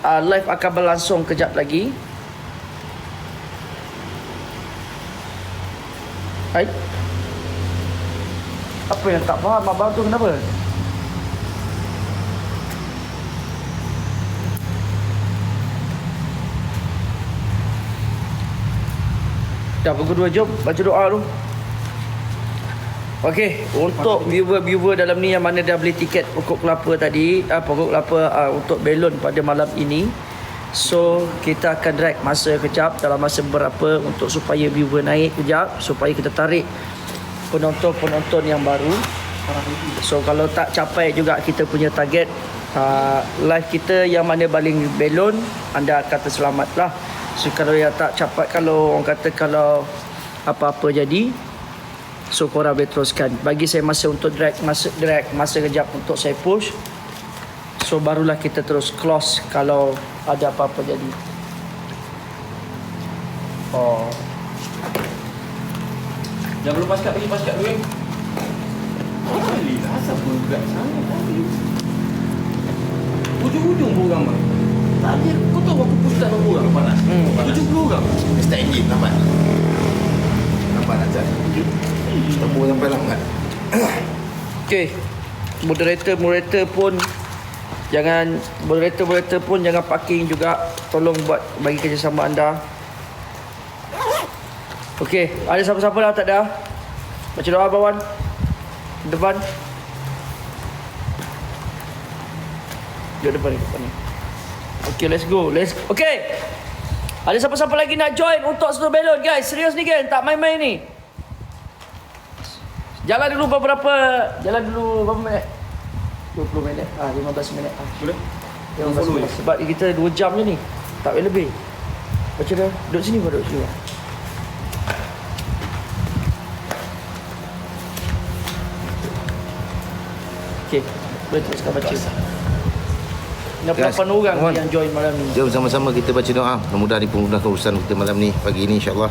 uh, live akan berlangsung kejap lagi. Hai. Apa yang tak faham abang tu kenapa? Dah pukul 2 jom baca doa tu. Okey, untuk viewer-viewer dalam ni yang mana dah beli tiket pokok kelapa tadi, ah pokok kelapa ah, untuk belon pada malam ini. So, kita akan drag masa kejap dalam masa berapa untuk supaya viewer naik kejap supaya kita tarik penonton-penonton yang baru. So, kalau tak capai juga kita punya target uh, live kita yang mana baling belon, anda akan terselamat lah. So, kalau yang tak capai, kalau orang kata kalau apa-apa jadi, So korang boleh teruskan Bagi saya masa untuk drag Masa drag Masa kejap untuk saya push So barulah kita terus close Kalau ada apa-apa jadi Oh Jangan lupa paskat lagi, paskat dulu. Kali lah, asal berat sangat tadi. Ujung-ujung borang bang. Tadi kau tahu aku push tak nombor orang panas. Hmm. 70 orang. Start engine lambat Lambat nak charge Tembur sampai lambat Okay Moderator Moderator pun Jangan Moderator Moderator pun Jangan parking juga. Tolong buat Bagi kerjasama anda. Okay Ada siapa-siapa dah tak ada? Baca doa bawan? Depan? Duduk depan ni depan ni. Okay let's go. Let's Okay Ada siapa-siapa lagi nak join Untuk satu belon guys Serius ni kan Tak main-main ni Jalan dulu beberapa Jalan dulu berapa minit? 20 minit ah 15 minit ah. Boleh? 15 follow minit. Sebab kita 2 jam je ni. Tak boleh lebih. Baca dah. Duduk sini kau duduk sini bang. Okey, boleh teruskan baca. Berapa orang mohon. yang join malam ni? Jom sama-sama kita baca doa. Mudah-mudahan dipermudahkan urusan kita malam ni Pagi ni insyaAllah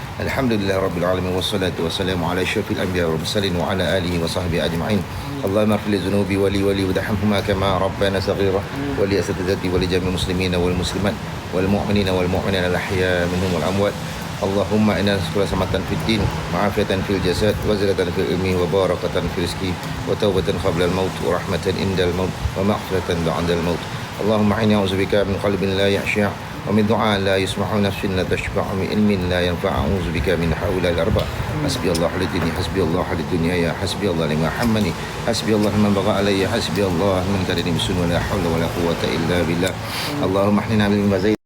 Alamin Wassalatu wassalamu ala syafil anbiya wa mursalin Wa ala alihi wa sahbihi ajma'in اللهم اغفر لذنوبي ولي ولي ودحمهما كما ربنا صغيرا. ولأساتذتي ولجميع المسلمين والمسلمات والمؤمنين والمؤمنات الأحياء منهم والأموات. اللهم إنا نسألك سلامة في الدين وعافية في الجسد وزلة في العلم وبركة في الرزق وتوبة قبل الموت ورحمة عند الموت ومغفرة بعد الموت. اللهم إني أعوذ بك من قلب لا يخشع ومن دعاء لا يسمع نفس لا تشبع ومن علم لا ينفع. أعوذ بك من حول الأربع. حسبي الله لدني حسبي الله للدنيا يا حسبي الله لما حمني حسبي الله من بغى علي حسبي الله من تدني بسن ولا حول ولا قوة إلا بالله. اللهم احننا من مزيد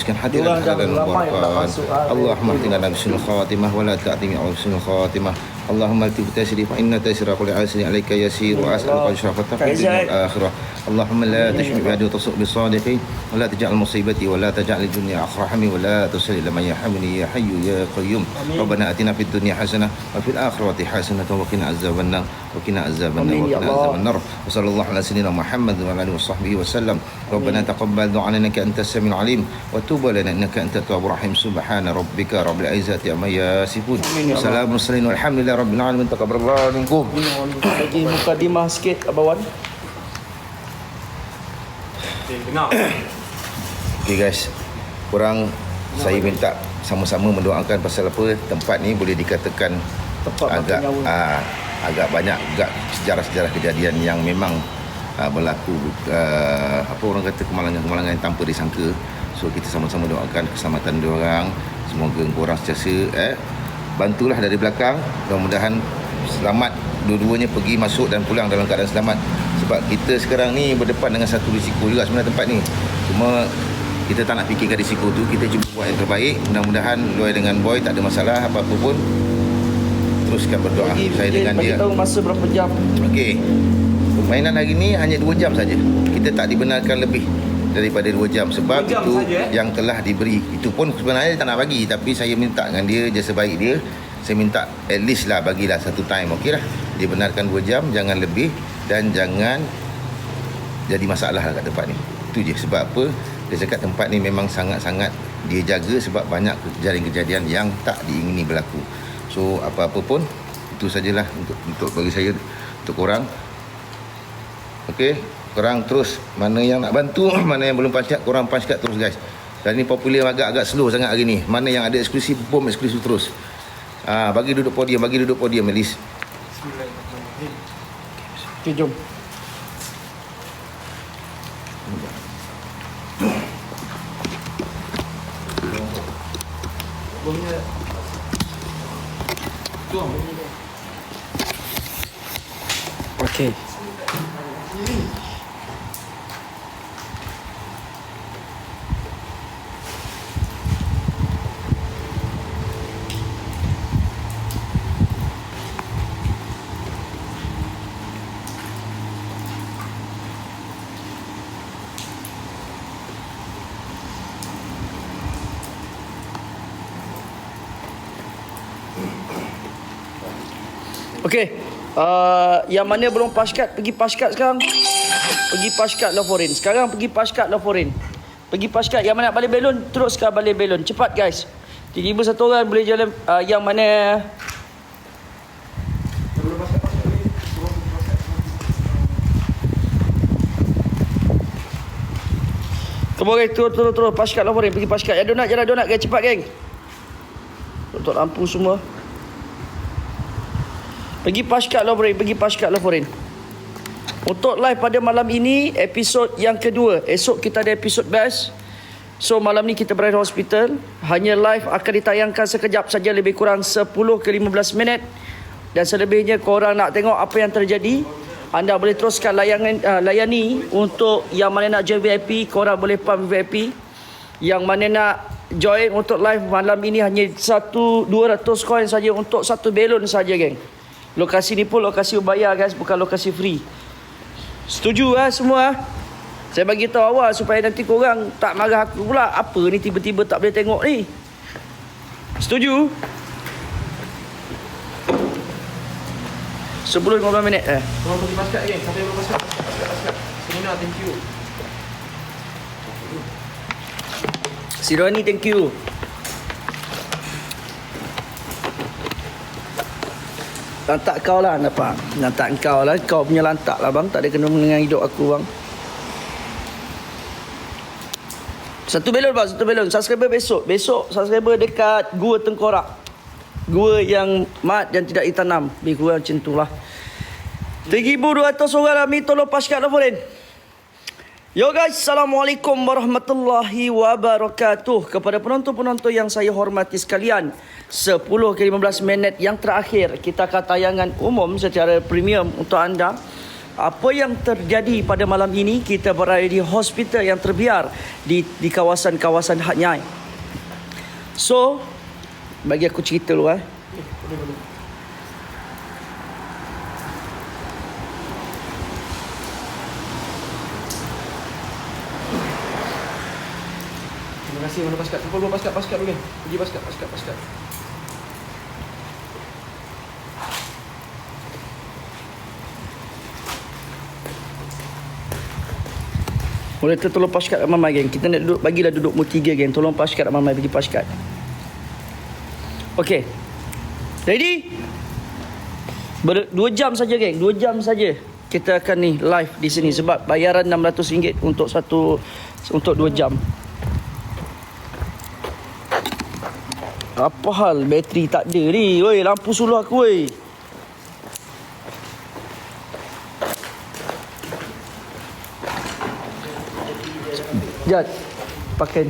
meneruskan hadirat halalan barokah Allahumma tinggalkan husnul khatimah wa la ta'tina husnul khatimah. اللهم التف تسري فإن تسر كل عسر عليك يسير وأسألك الشرف التقديم والآخرة اللهم لا تشمل بعدي وتصق بالصادقين ولا تجعل مصيبتي ولا تجعل الدنيا أخرى ولا تصل إلى من يرحمني يا حي يا قيوم ربنا آتنا في الدنيا حسنة وفي الآخرة حسنة وقنا عذاب النار وقنا عذاب النار وقنا عذاب النار وصلى الله على سيدنا محمد وعلى آله وصحبه وسلم ربنا تقبل دعاءنا إنك أنت السميع العليم tuba lana innaka antat tawwabur rahim subhana rabbika rabbil izzati amma yasifun. Assalamu ya alaikum walhamdulillah rabbil alamin takabbarallahu minkum lagi mukadimah sikit abawan Okay guys. Kurang Saya minta? Sama-sama mendoakan Pasal apa Tempat ni boleh dikatakan Tempat agak aa, ah, Agak banyak Agak sejarah-sejarah kejadian Yang memang aa, Berlaku aa, Apa orang kata Kemalangan-kemalangan Yang tanpa disangka. So kita sama-sama doakan Keselamatan diorang Semoga korang sentiasa eh, Bantulah dari belakang. Mudah-mudahan Selamat Dua-duanya pergi masuk dan pulang dalam keadaan selamat. Sebab kita sekarang ni berdepan dengan satu risiko juga sebenarnya tempat ni. Cuma kita tak nak fikirkan risiko tu. Kita cuba buat yang terbaik. Mudah-mudahan Loy dengan Boy tak ada masalah Apa-apa pun. Teruskan berdoa. Bagi, Saya dengan bagi dia. tahu masa berapa jam. Okey. Permainan hari ni hanya 2 jam saja. Kita tak dibenarkan lebih daripada 2 jam sebab jam itu saja, eh? yang telah diberi. Itu pun sebenarnya tak nak bagi tapi saya minta dengan dia jasa baik dia saya minta at least lah bagilah satu time okey lah? Dia benarkan 2 jam jangan lebih dan jangan jadi masalah lah kat tempat ni. Itu je. Sebab apa? Dia cakap tempat ni memang sangat-sangat dia jaga sebab banyak kejadian-kejadian yang tak diingini berlaku. So apa-apa pun itu sajalah untuk untuk bagi saya untuk korang. Okey, korang terus mana yang nak bantu, mana yang belum card, korang card terus guys. Dan ni popular agak-agak slow sangat hari ni. Mana yang ada eksklusif, bom eksklusif terus. Ah, bagi duduk podium, bagi duduk podium at least. Okay, jom. Okay. Uh, yang mana belum paskat pergi paskat sekarang. Pergi paskat lah. Sekarang pergi paskat lah. Pergi paskat yang mana nak balik belon terus ke balik belon. Cepat guys. Tiba-tiba satu orang boleh jalan uh, yang mana on guys, turun turun turun paskat lah pergi paskat. Yang donat jalan donat guys cepat geng. Tutup lampu semua. Pergi paskat lah foreign, pergi paskat lah foreign. Untuk live pada malam ini episod yang kedua. Esok kita ada episod best. So malam ni kita berada di hospital. Hanya live akan ditayangkan sekejap saja lebih kurang 10 ke 15 minit. Dan selebihnya korang nak tengok apa yang terjadi. Anda boleh teruskan layangan uh, layani untuk yang mana nak join VIP, korang boleh pump VIP. Yang mana nak join untuk live malam ini hanya satu 200 koin saja untuk satu belon saja geng. Lokasi ni pun lokasi berbayar guys, bukan lokasi free. Setuju lah semua? Saya bagi tahu awal supaya nanti korang tak marah aku pula. Apa ni tiba-tiba tak boleh tengok ni? Setuju? 10 15 minit eh. Korang pergi yang belum paskat? Paskat, paskat, paskat. Serena, thank you. Si Roni thank you. Lantak kau lah nampak. Lantak kau lah. Kau punya lantak lah bang. Tak ada kena dengan hidup aku bang. Satu belon bang, satu belon. Subscriber besok. Besok subscriber dekat Gua Tengkorak. Gua yang mat dan tidak ditanam. Lebih kurang macam tu lah. 3,200 orang lah. Mi tolong paskat lah foreign. Yo guys, Assalamualaikum warahmatullahi wabarakatuh Kepada penonton-penonton yang saya hormati sekalian 10 ke 15 minit yang terakhir Kita akan tayangan umum secara premium untuk anda apa yang terjadi pada malam ini kita berada di hospital yang terbiar di di kawasan-kawasan Hat Nyai. So bagi aku cerita dulu eh. Kasih mana paskat. Siapa belum paskat? Paskat geng. Pergi paskat, paskat, paskat. Boleh tu tolong paskat Mamai geng. Kita nak duduk bagilah duduk mu tiga geng. Tolong paskat Mamai pergi paskat. Okey. Ready? Ber, dua jam saja geng. Dua jam saja. Kita akan ni live di sini sebab bayaran RM600 untuk satu untuk dua jam. Apa hal bateri tak ada ni? Woi, lampu suluh aku woi. Jad, pakai.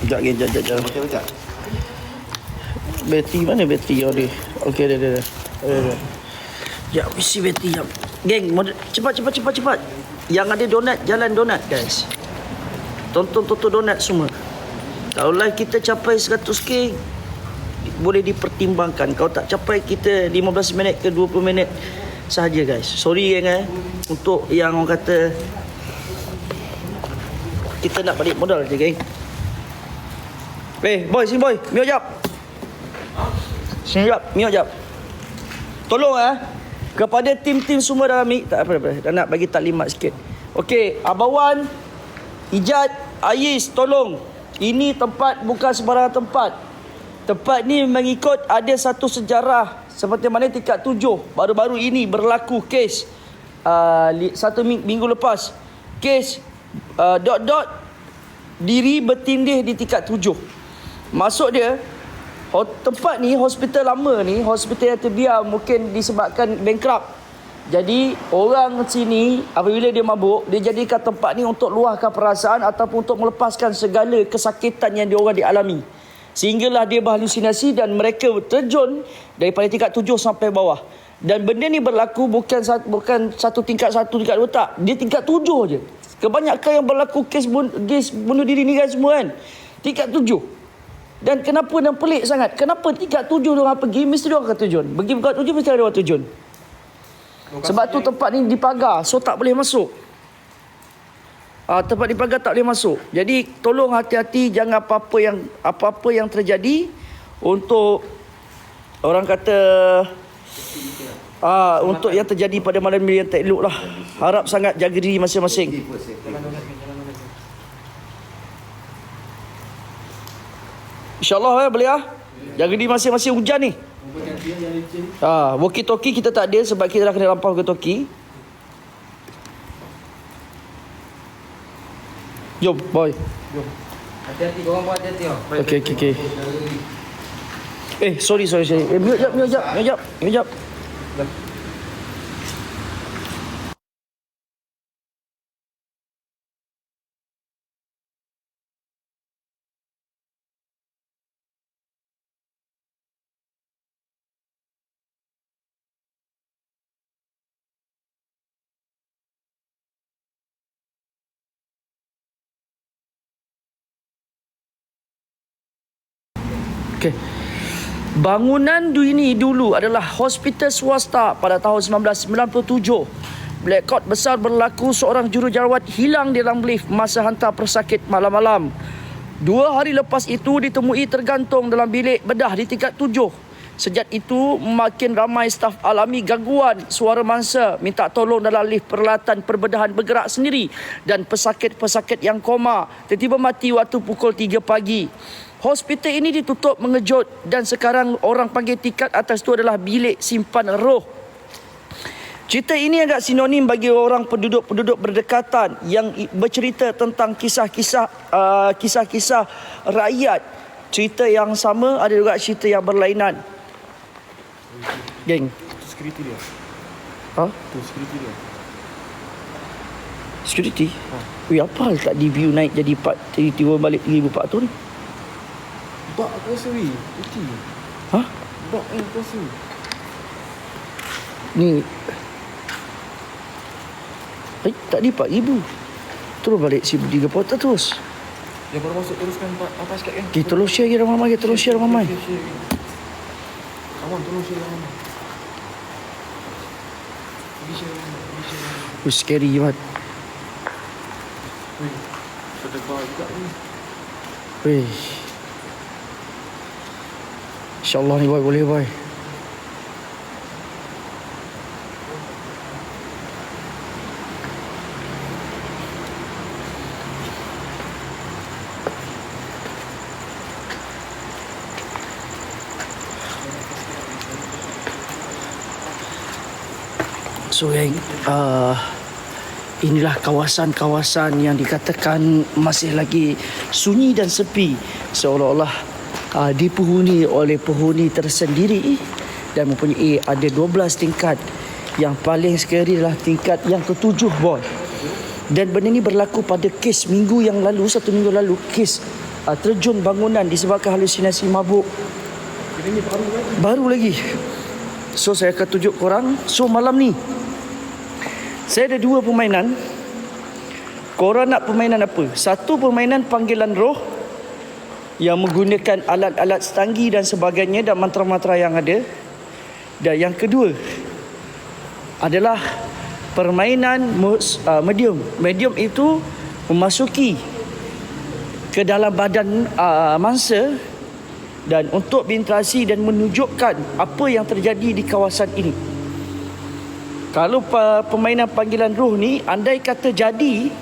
Sekejap, sekejap, sekejap, sekejap. Bateri mana bateri kau ni? Okey, dah, dah, dah. Ya, isi bateri jap. Geng, cepat, cepat, cepat, cepat. Yang ada donat, jalan donat, guys. Tonton-tonton donat semua. Kalau live kita capai 100k, boleh dipertimbangkan. Kalau tak capai kita 15 minit ke 20 minit sahaja guys. Sorry geng eh. Untuk yang orang kata kita nak balik modal je geng. Eh, boy, sini boy. Mio jap. Sini jap, mio jap. Tolong eh kepada tim-tim semua dalam ni tak apa apa. Tak nak bagi taklimat sikit. Okey, Abawan, Ijat, Ais, tolong. Ini tempat bukan sembarang tempat. Tempat ni mengikut ada satu sejarah seperti mana tingkat tujuh baru-baru ini berlaku kes uh, satu ming- minggu lepas kes uh, dot dot diri bertindih di tingkat tujuh. Masuk dia ho- tempat ni hospital lama ni hospital yang terbiar mungkin disebabkan bankrupt. Jadi orang sini apabila dia mabuk dia jadikan tempat ni untuk luahkan perasaan ataupun untuk melepaskan segala kesakitan yang diorang dialami. Sehinggalah dia berhalusinasi dan mereka terjun daripada tingkat tujuh sampai bawah. Dan benda ni berlaku bukan bukan satu tingkat satu tingkat dua tak. Dia tingkat tujuh je. Kebanyakan yang berlaku kes, bun, kes bunuh diri ni kan semua kan. Tingkat tujuh. Dan kenapa dan pelik sangat? Kenapa tingkat tujuh orang pergi mesti dia orang akan terjun. Pergi tingkat tujuh mesti ada orang terjun. Sebab tu tempat ni dipagar so tak boleh masuk. Ah, tempat dipagar tak boleh masuk. Jadi tolong hati-hati jangan apa-apa yang apa-apa yang terjadi untuk orang kata ah untuk yang terjadi pada malam ni yang tak elok lah. Harap sangat jaga diri masing-masing. InsyaAllah ya boleh ah. Jaga diri masing-masing hujan ni. Ah, walkie talkie kita tak ada sebab kita dah kena lampau walkie talkie. Jom, boy. Hati-hati korang buat hati-hati tau. Okey, okey, okey. Eh, sorry, sorry, sorry. Eh, mute jap, mute jap, mute jap, mute jap. Okey. Bangunan ini dulu adalah hospital swasta pada tahun 1997. Blackout besar berlaku seorang jurujarawat hilang di dalam lift masa hantar pesakit malam-malam. Dua hari lepas itu ditemui tergantung dalam bilik bedah di tingkat tujuh. Sejak itu makin ramai staf alami gangguan suara mangsa minta tolong dalam lift peralatan perbedahan bergerak sendiri dan pesakit-pesakit yang koma tiba-tiba mati waktu pukul 3 pagi. Hospital ini ditutup mengejut dan sekarang orang panggil tingkat atas itu adalah bilik simpan roh. Cerita ini agak sinonim bagi orang penduduk-penduduk berdekatan yang bercerita tentang kisah-kisah uh, kisah-kisah rakyat. Cerita yang sama ada juga cerita yang berlainan. Geng. Security dia. Ha? Tu security dia. Security? Weh, apa hal tak di view naik jadi 4 tiba-tiba balik 1400 ni? Bak aku rasa weh. Putih. Ha? Bak eh aku rasa. Ni Eh, tak di 4000. Terus balik 1300 terus. Dia baru masuk teruskan apa sikit kan? Kita tolong share lagi ramai-ramai, kita tolong share ramai. Share, share. Awan tolong share ramai. Pergi share ramai. Pergi share ramai. Oh, scary banget. Weh. Sedekah juga ni. Weh. InsyaAllah ni boy, boleh boy. So geng, uh, inilah kawasan-kawasan yang dikatakan masih lagi sunyi dan sepi seolah-olah uh, dipenghuni oleh penghuni tersendiri dan mempunyai ada 12 tingkat. Yang paling scary adalah tingkat yang ketujuh boy. Dan benda ni berlaku pada kes minggu yang lalu satu minggu lalu kes uh, terjun bangunan disebabkan halusinasi mabuk. Ini ni baru lagi. baru lagi. So saya akan tunjuk korang. So malam ni saya ada dua permainan. Korang nak permainan apa? Satu permainan panggilan roh yang menggunakan alat-alat setanggi dan sebagainya dan mantra-mantra yang ada. Dan yang kedua adalah permainan uh, medium. Medium itu memasuki ke dalam badan uh, mangsa dan untuk berinteraksi dan menunjukkan apa yang terjadi di kawasan ini. Kalau permainan panggilan roh ni andai kata jadi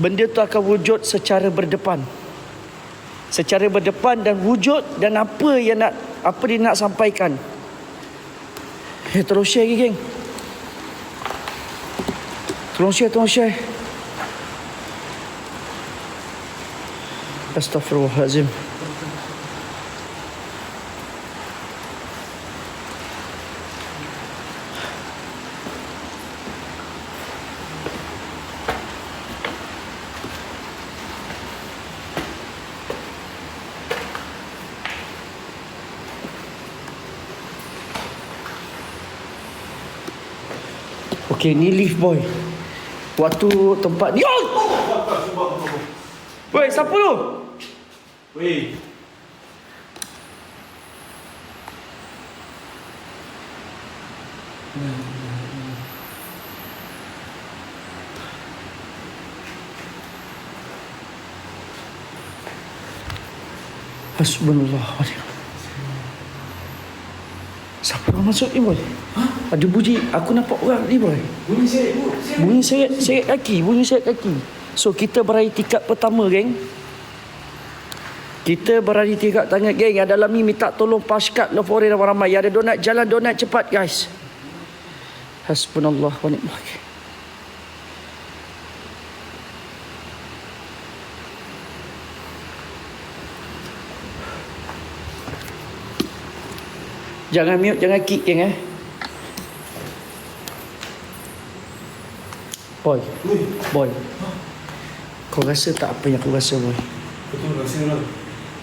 benda tu akan wujud secara berdepan. Secara berdepan dan wujud dan apa yang nak apa dia nak sampaikan. Eh, tolong share lagi, geng. Tolong share, tolong share. Astaghfirullahalazim. Okey, ni lift boy. Waktu tempat ni. Oh! Woi, siapa tu? Weh. Hasbunallah wa ni'mal Siapa masuk ni boy? Ada bunyi, aku nampak orang ni boy. Bunyi seret bu. Bunyi seret, seret kaki, bunyi seret kaki. So kita berada di tingkat pertama geng. Kita berada di tengah geng. Yang dalam ni minta tolong paskat love orang ramai-ramai. Yang ada donat, jalan donat cepat guys. Hasbunallah wa ni'mal wakil. Jangan mute, jangan kick geng eh. Boy, boy. Kau rasa tak apa yang aku rasa boy? Betul rasa lah.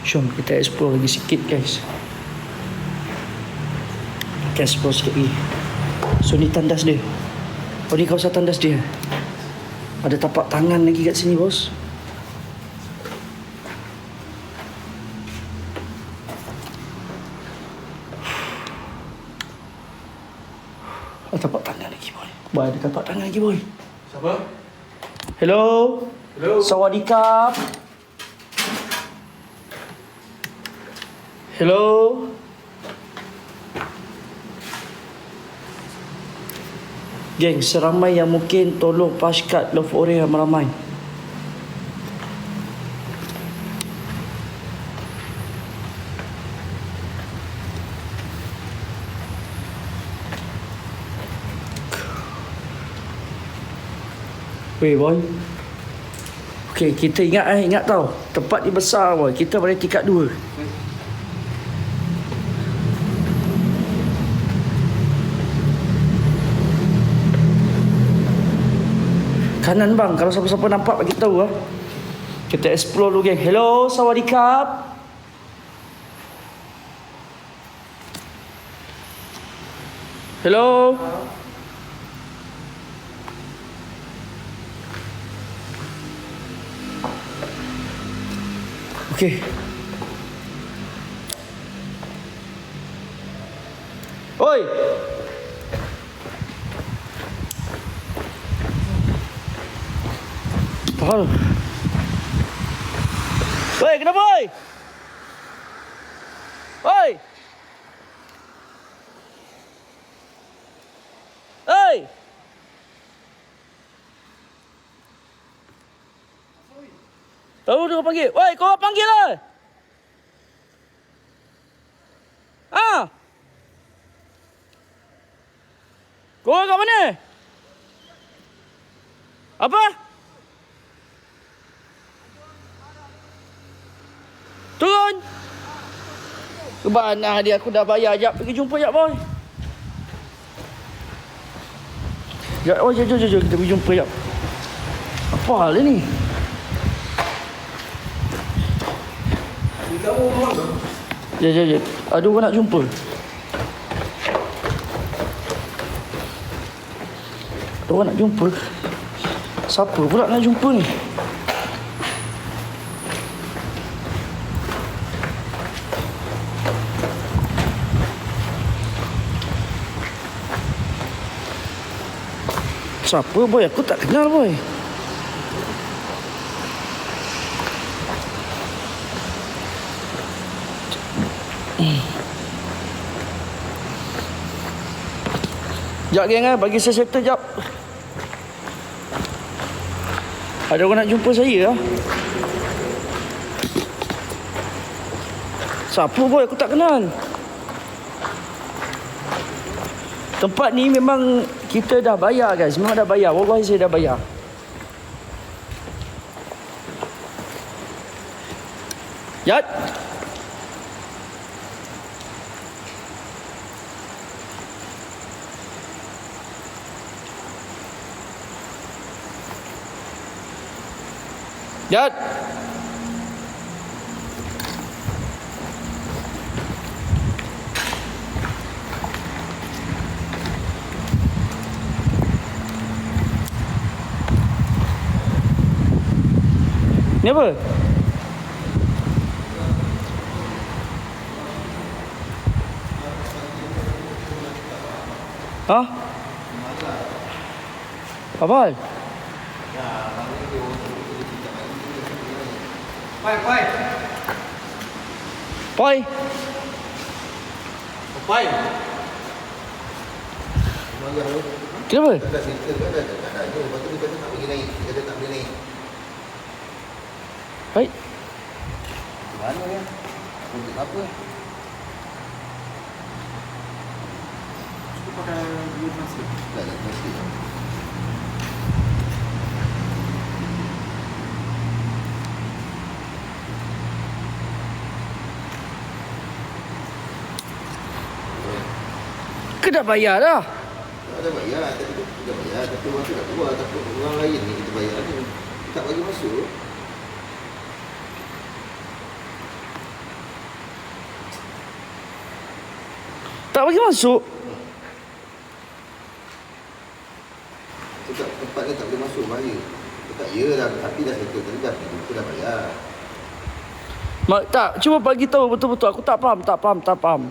Jom kita explore lagi sikit guys. Kita explore sikit lagi. So ni tandas dia. Oh ni kawasan tandas dia. Ada tapak tangan lagi kat sini bos. Ada tapak tangan lagi boy. Boy ada tapak tangan lagi boy. Siapa? Hello. Hello. Sawadikap. Hello. Geng, seramai yang mungkin tolong paskat love orang yang ramai. Weh boy. Okay kita ingat eh Ingat tau. Tempat ni besar boy. Kita boleh tingkat dua. Kanan bang. Kalau siapa-siapa nampak bagi tahu ah. Kita explore dulu geng. Hello Sawadikap Hello Okay. Oi. Apa? Oi, kenapa oi? Oi. Tahu dia panggil. Woi, kau panggil lah. Ah. Kau kat mana? Apa? Turun. Kebana dia aku dah bayar jap pergi jumpa jap boy. Jap, oh jom jom jom kita pergi jumpa jap. Apa hal ni? Ya, ya, ya. Ada orang nak jumpa. Ada orang nak jumpa. Siapa pula nak jumpa ni? Siapa boy? Aku tak kenal boy. Jap geng ah, bagi saya settle jap. Ada orang nak jumpa saya ah. Siapa boy? Aku tak kenal. Tempat ni memang kita dah bayar guys. Memang dah bayar. Wallahi saya dah bayar. Yat. Yat. Ni apa? Ha? Apa hal? Pai, pai. Poi. Pai. Kenapa? Dah settle kan dah tak ada. Lepas tu dia kata tak boleh naik. Dia kata tak boleh naik. Baik. Mana ya? Untuk apa? Cuba pakai dua masa. Tak ada pasti. Ke dah bayar dah? Tak ada bayar. Tapi tu bayar. Tapi orang tu tak keluar. Takut orang lain ni kita bayar ni. Tak bagi masuk. Tak bagi masuk. Cakap tempat ni tak boleh masuk bahaya. Cakap ya dah. Tapi dah settle tadi dah. Kita dah bayar. Mak, tak, cuba bagi tahu betul-betul. Aku tak faham, tak faham, tak faham.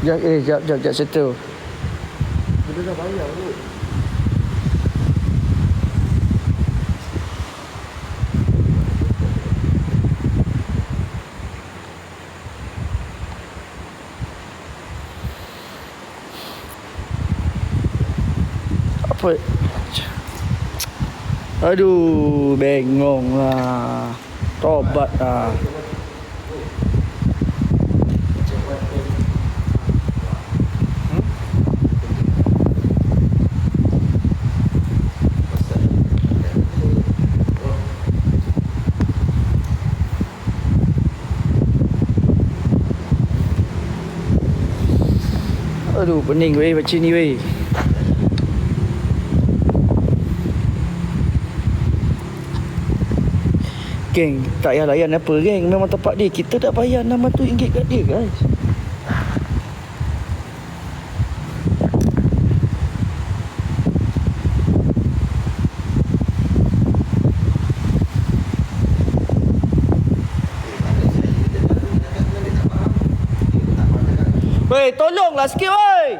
Jap, eh, jap, jap, jap, settle. Kita dah bayar. Apa? Aduh, bengong lah. Tobat lah. Aduh, pening weh macam ni weh. Geng, tak payah layan apa geng. Memang tempat dia. Kita dah bayar RM60 kat dia guys. Weh, tolonglah sikit weh.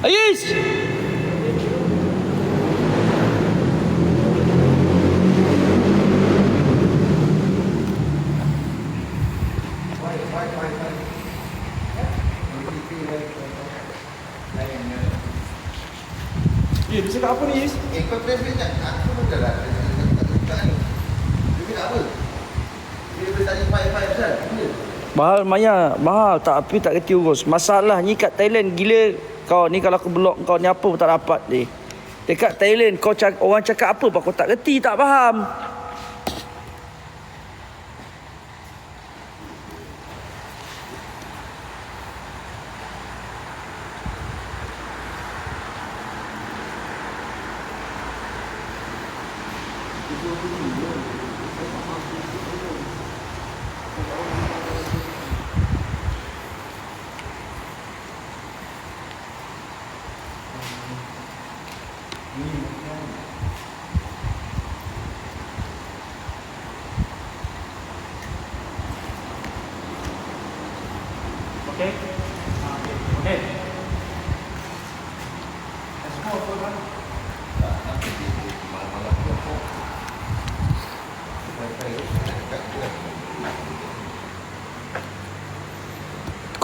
Ais! Eh, dia cakap apa ni, Is? Eh kau press press kan? Aku pun dah lah. Tak ni. Dia cakap apa? Dia boleh tanya file-file pasal. Bila? Mahal Maya, mahal tak tapi tak kerti urus. Masalahnya kat Thailand gila kau ni kalau aku blok kau ni apa pun tak dapat ni. Dekat Thailand kau cak, orang cakap apa pun kau tak kerti, tak faham.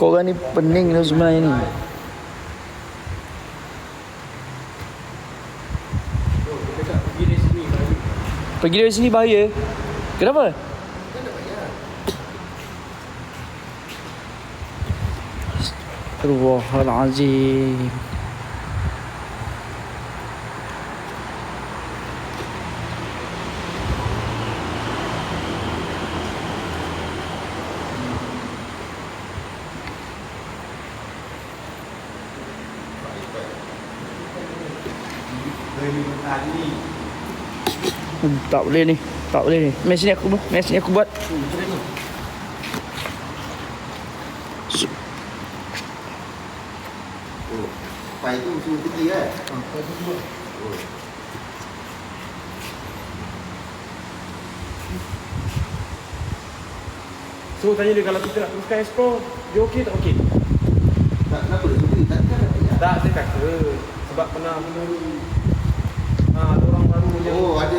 Korang ni pening tu sebenarnya ni. Pergi dari sini bahaya. Kenapa? Astagfirullahalazim. Tak boleh ni. Tak boleh ni. Mes ni aku buat. Ni aku buat. Oh, pai tu suruh pergi kan? Oh. So tanya dia kalau kita nak teruskan explore, dia okey tak okey? Tak, kenapa dia pergi? Tak, kan dah bayar. Tak, saya kata sebab pernah menurut ha, ada orang baru yang Oh, ada...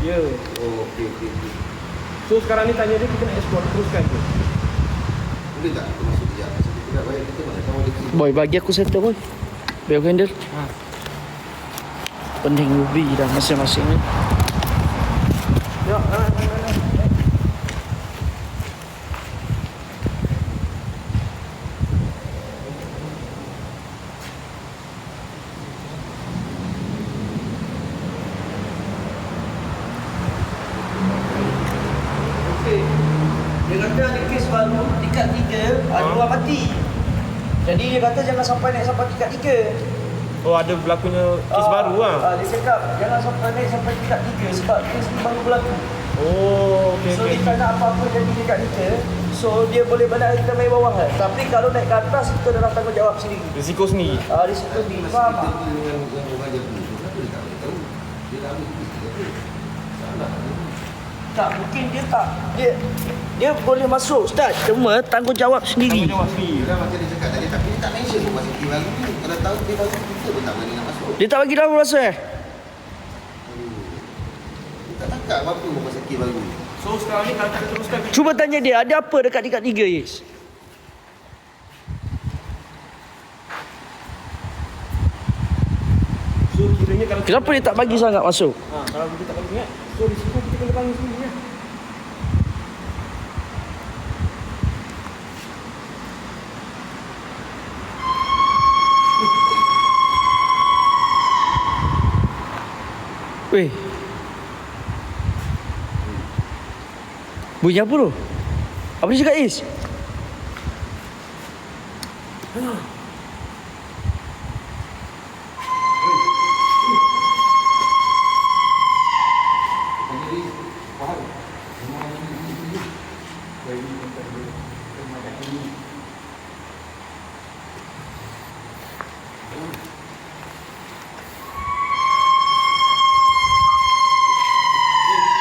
ya. Oh, okey, okey, okey. So sekarang ni tanya dia kita nak explore teruskan tu. Boleh tak kita masuk? Masa kita bayar, kita mana tahu dia. Boy, bagi aku settle boy. Biar handle. Ha. Pening ubi dah masing-masing ni. Ya, ha, ha, ha, ha. Okey. Dia kata ada kes baru tingkat 3 ada Ha? orang mati. Jadi dia kata jangan sampai naik sampai tingkat 3. Oh ada berlakunya kes baru lah. Ah, dia cakap jangan sampai naik sampai tingkat 3 sebab kes ni baru berlaku. Oh, okey So okey. dia tak nak apa-apa jadi dekat kita. So dia boleh bandar kita main bawah kan. Tapi kalau naik ke atas kita dalam tanggungjawab sendiri. Risiko sendiri. Ah risiko ni faham tak? Tiga. Tak mungkin dia tak. Dia dia boleh masuk Ustaz. Cuma tanggungjawab sendiri. Tanggungjawab sendiri. Dia dah macam dia cakap tadi, tapi dia tak mention pun pasal ni. Kalau tahu dia kita pun tak berani nak masuk. Dia tak bagi tahu rasa eh. Dia tak cakap apa-apa pun pasal. So sekarang ni kalau kita teruskan Cuba tanya dia ada apa dekat tingkat 3 Yes. So kiranya kalau Kenapa dia tak bagi sangat masuk? ha, kalau kita tak bagi ingat, so risiko kita kena tanggung sendiri ya. Weh. Bunyi apa tu? Apa dia cakap Is?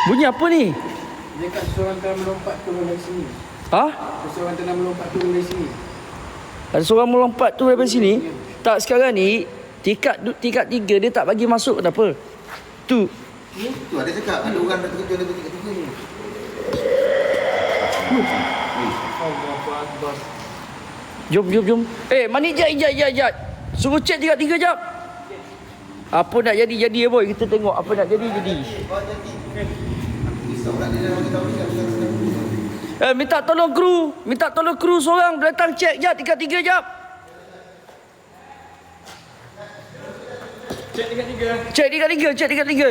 Bunyi apa ni? Dia kat seorang tengah melompat turun dari sini. Ha? Seorang tengah melompat turun dari sini. Ada seorang melompat tu daripada sini. Tak sekarang ni tingkat tingkat tiga dia tak bagi masuk kenapa? Tu. Tu ada cakap, ada orang dah terkejut ada tiga tiga ni. Jom jom jom. Eh, mani jap jap jap jap. Suruh cek tingkat tiga jap. Apa nak jadi jadi ya boy kita tengok apa nak jadi jadi. Eh minta tolong kru, minta tolong kru seorang datang cek jap tingkat tiga jap. Cek tingkat tiga. Cek tingkat tiga, cek tingkat tiga.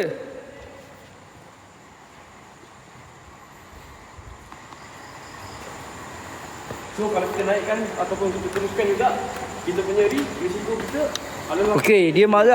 So kalau kita naikkan ataupun kita teruskan juga, kita punya ri- risiko kita adalah Okey, dia marah